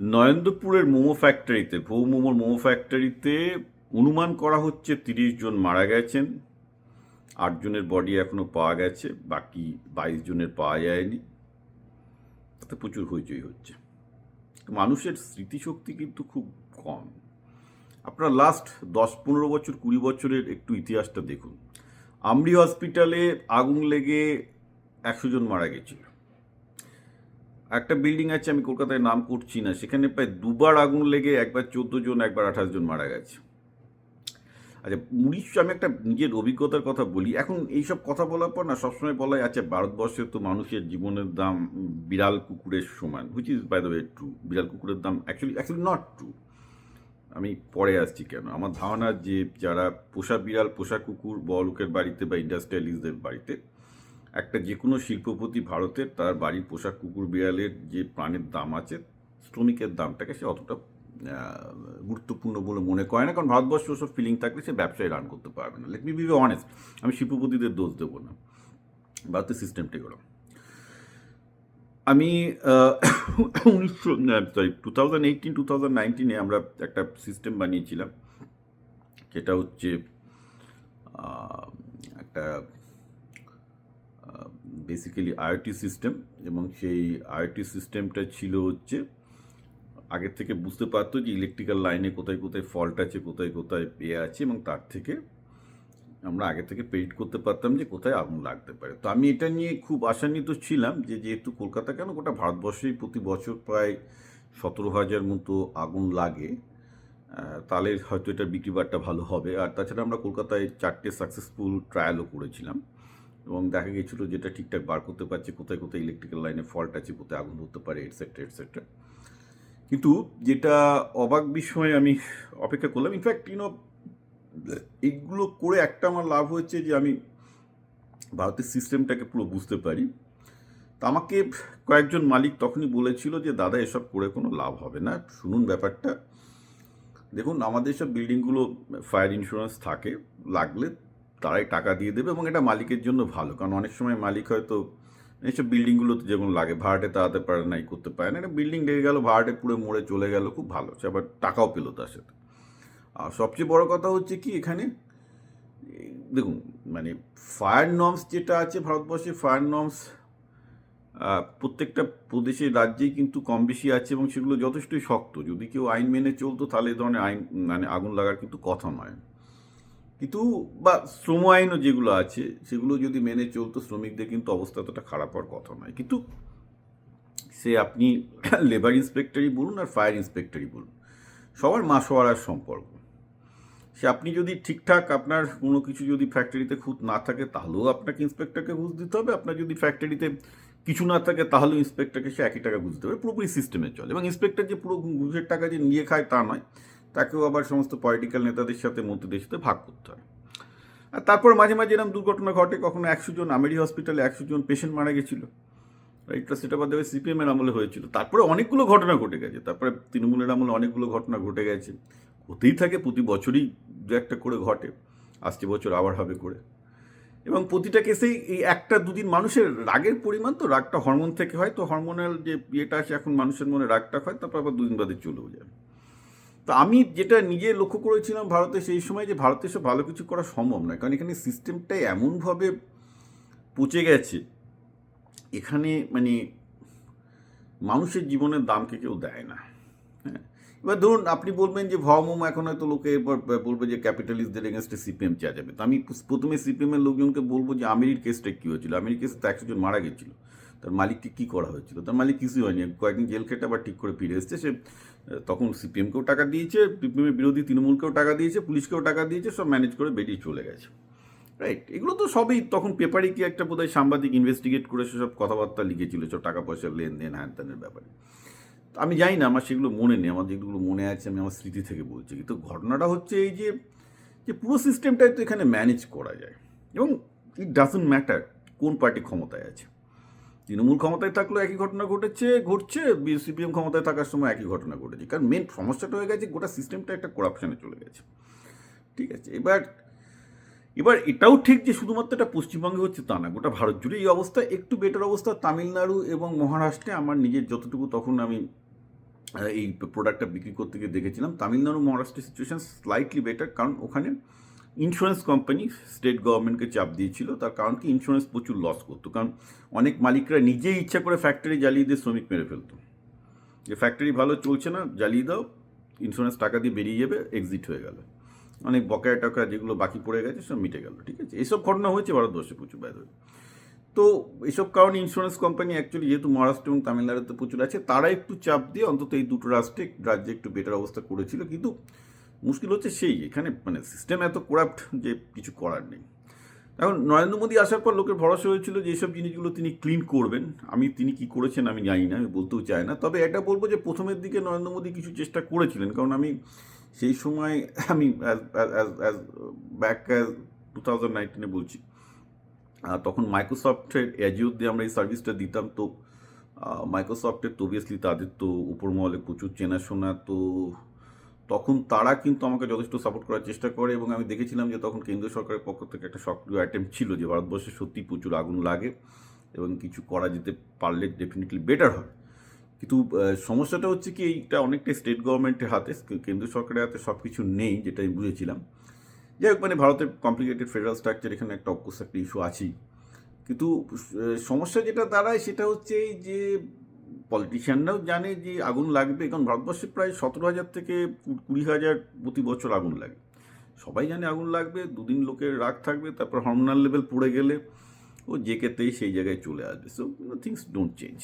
নরেন্দ্রপুরের মোমো ফ্যাক্টরিতে, ভৌ মোমোর মোমো ফ্যাক্টরিতে অনুমান করা হচ্ছে তিরিশ জন মারা গেছেন আটজনের বডি এখনও পাওয়া গেছে, বাকি বাইশ জনের পাওয়া যায়নি। তাতে প্রচুর হইচই হচ্ছে। মানুষের স্মৃতিশক্তি কিন্তু খুব কম। আপনার লাস্ট দশ, পনেরো বছর, কুড়ি বছরের একটু ইতিহাসটা দেখুন। আমরি হসপিটালে আগুন লেগে একশো জন মারা গেছিল। একটা বিল্ডিং আছে, আমি কলকাতায় নাম করছি না, সেখানে প্রায় দুবার আগুন লেগে একবার চোদ্দ জন, একবার আঠাশ জন মারা গেছে। আচ্ছা উনিশশো আমি একটা নিজের অভিজ্ঞতার কথা বলি। এখন এইসব কথা বলার পর না, সবসময় বলাই আছে, ভারতবর্ষে তো মানুষের জীবনের দাম বিড়াল কুকুরের সমান which is by the way true বিড়াল কুকুরের দাম অ্যাকচুয়ালি অ্যাকচুয়ালি নট ট্রু আমি পরে আসছি কেন? আমার ধারণা যে যারা পোষা বিড়াল, পোষা কুকুর বড় লোকের বাড়িতে বা ইন্ডাস্ট্রিয়ালিস্টদের বাড়িতে একটা যে কোনো শিল্পপতি ভারতের তার বাড়ির পোষা কুকুর, বিড়ালের যে প্রাণের দাম আছে, শ্রমিকের দামটাকে সে অতটা গুরুত্বপূর্ণ বলে মনে করে না। কারণ ভারতবর্ষ ওসব ফিলিং থাকলে সে ব্যবসায় রান করতে পারবে না। লেট মি বি অনেস্ট আমি শিল্পপতিদের দোষ দেবো না। ভারতের সিস্টেমটাই ওরকম আমি উনিশশো sorry two thousand eighteen two thousand নাইনটিনে আমরা একটা সিস্টেম বানিয়েছিলাম। যেটা হচ্ছে একটা বেসিক্যালি আইওটি সিস্টেম এবং সেই আইওটি সিস্টেমটা ছিল হচ্ছে আগের থেকে বুঝতে পারতো যে ইলেকট্রিক্যাল লাইনে কোথায় কোথায় ফল্ট আছে, কোথায় কোথায় এ আছে এবং তার থেকে আমরা আগে থেকে পেইড করতে পারতাম যে কোথায় আগুন লাগতে পারে। তো আমি এটা নিয়ে খুব আশান্বিত ছিলাম যে যেহেতু কলকাতা কেন গোটা ভারতবর্ষেই প্রতি বছর প্রায় সতেরো হাজার মতো আগুন লাগে তাহলে হয়তো এটার বিক্রি বাট্টা ভালো হবে। আর তাছাড়া আমরা কলকাতায় চারটে সাকসেসফুল ট্রায়ালও করেছিলাম। এবং দেখা গেছিল যেটা ঠিকঠাক বার করতে পারছে, কোথায় কোথায় ইলেকট্রিক্যাল লাইনে ফল্ট আছে, কোথায় আগুন ধরতে পারে এটসেট্রা এটসেট্রা কিন্তু যেটা অবাক বিষয় আমি অপেক্ষা করলাম ইনফ্যাক্ট ইউনো এইগুলো করে একটা আমার লাভ হয়েছে যে আমি ভারতের সিস্টেমটাকে পুরো বুঝতে পারি। তা আমাকে কয়েকজন মালিক তখনই বলেছিল যে, দাদা, এসব করে কোনো লাভ হবে না। শুনুন ব্যাপারটা। দেখুন, আমাদের সব বিল্ডিংগুলো ফায়ার ইন্স্যুরেন্স থাকে, লাগলে তারাই টাকা দিয়ে দেবে এবং এটা মালিকের জন্য ভালো। কারণ অনেক সময় মালিক হয়তো এইসব বিল্ডিংগুলোতে যেমন লাগে, ভাড়াটে তাড়াতে পারে না এই করতে পারে না, এটা বিল্ডিং লেগে গেল, ভাড়াটে পুরো মরে চলে গেল, খুব ভালো, সে আবার টাকাও পেল তার সাথে। আর সবচেয়ে বড় কথা হচ্ছে কি এখানে, দেখুন মানে ফায়ার নর্মস যেটা আছে ভারতবর্ষে, ফায়ার নর্মস প্রত্যেকটা প্রদেশে রাজ্যেই কিন্তু কম বেশি আছে এবং সেগুলো যথেষ্টই শক্ত। যদি কেউ আইন মেনে চলতো তাহলে এই ধরনের আইন মানে আগুন লাগার কিন্তু কথা নয়। কিন্তু, বা শ্রম আইনও যেগুলো আছে, সেগুলো যদি মেনে চলতো, শ্রমিকদের কিন্তু অবস্থা এতটা খারাপ হওয়ার কথা নয়। কিন্তু সে আপনি লেবার ইন্সপেক্টরই বলুন আর ফায়ার ইন্সপেক্টরই বলুন, সবার মাসোয়ারার সম্পর্ক। সে আপনি যদি ঠিকঠাক আপনার কোনো কিছু যদি ফ্যাক্টরিতে খুঁত না থাকে, তাহলেও আপনাকে ইন্সপেক্টরকে ঘুষ দিতে হবে। আপনার যদি ফ্যাক্টরিতে কিছু না থাকে তাহলেও ইন্সপেক্টরকে সে একই টাকা ঘুষ দিতে হবে। পুরোপুরি সিস্টেমে চলে এবং ইন্সপেক্টর যে পুরো ঘুষের টাকা যে নিয়ে খায় তা নয়। তাকেও আবার সমস্ত পলিটিক্যাল নেতাদের সাথে, মন্ত্রীদের সাথে ভাগ করতে হয়। আর তারপর মাঝে মাঝে এরকম দুর্ঘটনা ঘটে, কখনো একশো জন আমেরি হসপিটালে একশো জন পেশেন্ট মারা গেছিল। এটা সেটা বাদ দেবে সিপিএমের আমলে হয়েছিল। তারপরে অনেকগুলো ঘটনা ঘটে গেছে। তারপরে তৃণমূলের আমলে অনেকগুলো ঘটনা ঘটে গেছে। হতেই থাকে, প্রতি বছরই দু একটা করে ঘটে। আসছে বছর আবার হবে করে। এবং প্রতিটা কেসেই এই একটা দুদিন মানুষের রাগের পরিমাণ তো, রাগটা হরমোন থেকে হয়। তো হরমোনাল যে ইয়েটা আছে, এখন মানুষের মনে রাগটা হয়, তারপর আবার দুদিন বাদে চলেও যায়। তো আমি যেটা নিজে লক্ষ্য করেছিলাম ভারতে সেই সময় যে ভারতে সব ভালো কিছু করা সম্ভব নয়। কারণ এখানে সিস্টেমটাই এমনভাবে পচে গেছে, এখানে মানে মানুষের জীবনের দামকে কেউ দেয় না। হ্যাঁ? এবার ধরুন আপনি বলবেন যে ভমম এখন হয়তো লোকে এবার বলবে যে ক্যাপিটালিস্টদের এগেনস্টে সিপিএম চেয়ে যাবে। তো আমি প্রথমে সিপিএমের লোকজনকে বলব যে আমেরির কেসটা কী হয়েছিল? আমেরির কেসে তো একশো জন মারা গেছিল। তার মালিককে কী করা হয়েছিল? তার মালিক কিছুই হয়নি। কয়েকদিন জেল খেটে আবার ঠিক করে ফিরে এসছে। সে, তখন সিপিএমকেও টাকা দিয়েছে, সিপিএমের বিরোধী তৃণমূলকেও টাকা দিয়েছে, পুলিশকেও টাকা দিয়েছে, সব ম্যানেজ করে বেরিয়ে চলে গেছে। রাইট? এগুলো তো সবই তখন পেপারে কি একটা বোধহয় সাংবাদিক ইনভেস্টিগেট করে সেসব কথাবার্তা লিখেছিল, সব টাকা পয়সার লেনদেন, হ্যান ত্যানের ব্যাপারে। আমি জানি না, আমার সেগুলো মনে নেই। আমার যেগুলো মনে আছে, আমি আমার স্মৃতি থেকে বলছি। কিন্তু ঘটনাটা হচ্ছে এই যে যে পুরো সিস্টেমটাই তো এখানে ম্যানেজ করা যায়। এবং ইট ডাজন্ট ম্যাটার কোন পার্টি ক্ষমতায় আছে। তৃণমূল ক্ষমতায় থাকলেও একই ঘটনা ঘটেছে, ঘটছে সিপিএম ক্ষমতায় থাকার সময় একই ঘটনা ঘটেছে। কারণ মেন সমস্যাটা হয়ে গেছে, গোটা সিস্টেমটা একটা করাপশনে চলে গেছে। ঠিক আছে, এবার এবার এটাও ঠিক যে শুধুমাত্র এটা পশ্চিমবঙ্গে হচ্ছে তা না, গোটা ভারত জুড়ে এই অবস্থা, একটু বেটার অবস্থা, তামিলনাড়ু এবং মহারাষ্ট্রে আমার নিজের যতটুকু তখন আমি এই প্রোডাক্টটা বিক্রি করতে গিয়ে দেখেছিলাম, তামিলনাড়ু মহারাষ্ট্রের সিচুয়েশন স্লাইটলি বেটার কারণ ওখানে ইন্স্যুরেন্স কোম্পানি স্টেট গভর্নমেন্টকে চাপ দিয়েছিল, তার কারণ কি ইন্স্যুরেন্স প্রচুর লস করতো। কারণ অনেক মালিকরা নিজেই ইচ্ছা করে ফ্যাক্টরি জ্বালিয়ে দিয়ে শ্রমিক মেরে ফেলতো। যে ফ্যাক্টরি ভালো চলছে না, জ্বালিয়ে দাও ইন্স্যুরেন্স টাকা দিয়ে বেরিয়ে যাবে এক্সিট হয়ে গেল। অনেক বকেয়া টাকা যেগুলো বাকি পড়ে গেছে, সব মিটে গেল, ঠিক আছে? এইসব ঘটনা হয়েছে ভারতবর্ষে প্রচুর বাইরে তো এসব কারণে ইন্স্যুরেন্স কোম্পানি অ্যাকচুয়ালি যেহেতু মহারাষ্ট্র এবং তামিলনাড়ুতে প্রচুর আছে, তারা একটু চাপ দিয়ে অন্তত এই দুটো রাষ্ট্রে রাজ্যে একটু বেটার অবস্থা করেছিল। কিন্তু মুশকিল হচ্ছে সেই, এখানে মানে সিস্টেম এত করাপ্ট যে কিছু করার নেই। এখন নরেন্দ্র মোদী আসার পর লোকের ভরসা হয়েছিল যে এইসব জিনিসগুলো তিনি ক্লিন করবেন। আমি, তিনি কি করেছেন আমি জানি না, আমি বলতেও চাই না। তবে এটা বলব যে প্রথমের দিকে নরেন্দ্র মোদী কিছু চেষ্টা করেছিলেন, কারণ আমি সেই সময় আমি as back as two thousand নাইনটিনে বলছি। তখন মাইক্রোসফটের অ্যাজিওর দিয়ে আমরা এই সার্ভিসটা দিতাম। তো মাইক্রোসফটের তো অবভিয়াসলি তাদের তো উপর মহলে প্রচুর চেনাশোনা, তো তখন তারা কিন্তু আমাকে যথেষ্ট সাপোর্ট করার চেষ্টা করে এবং আমি দেখেছিলাম যে তখন কেন্দ্রীয় সরকারের পক্ষ থেকে একটা সক্রিয় আইটেম ছিল যে ভারতবর্ষে সত্যি প্রচুর আগুন লাগে এবং কিছু করা যেতে পারলে ডেফিনেটলি বেটার হয়। কিন্তু সমস্যাটা হচ্ছে কি এইটা অনেকটাই স্টেট গভর্নমেন্টের হাতে কেন্দ্রীয় সরকারের হাতে সব কিছু নেই যেটা আমি বুঝেছিলাম। যাই হোক মানে ভারতের কমপ্লিকেটেড ফেডারেল স্ট্রাকচার এখানে একটা অবশ্য একটা ইস্যু আছেই। কিন্তু সমস্যা যেটা দাঁড়ায় সেটা হচ্ছে এই যে পলিটিশিয়ানরাও জানে যে আগুন লাগবে, কারণ ভারতবর্ষে প্রায় সতেরো হাজার থেকে কুড়ি হাজার প্রতি বছর আগুন লাগে। সবাই জানে আগুন লাগবে, দুদিন লোকের রাগ থাকবে, তারপর হরমোনাল লেভেল পড়ে গেলে ও যে ক্ষেত্রেই সেই জায়গায় চলে আসবে। So things don't change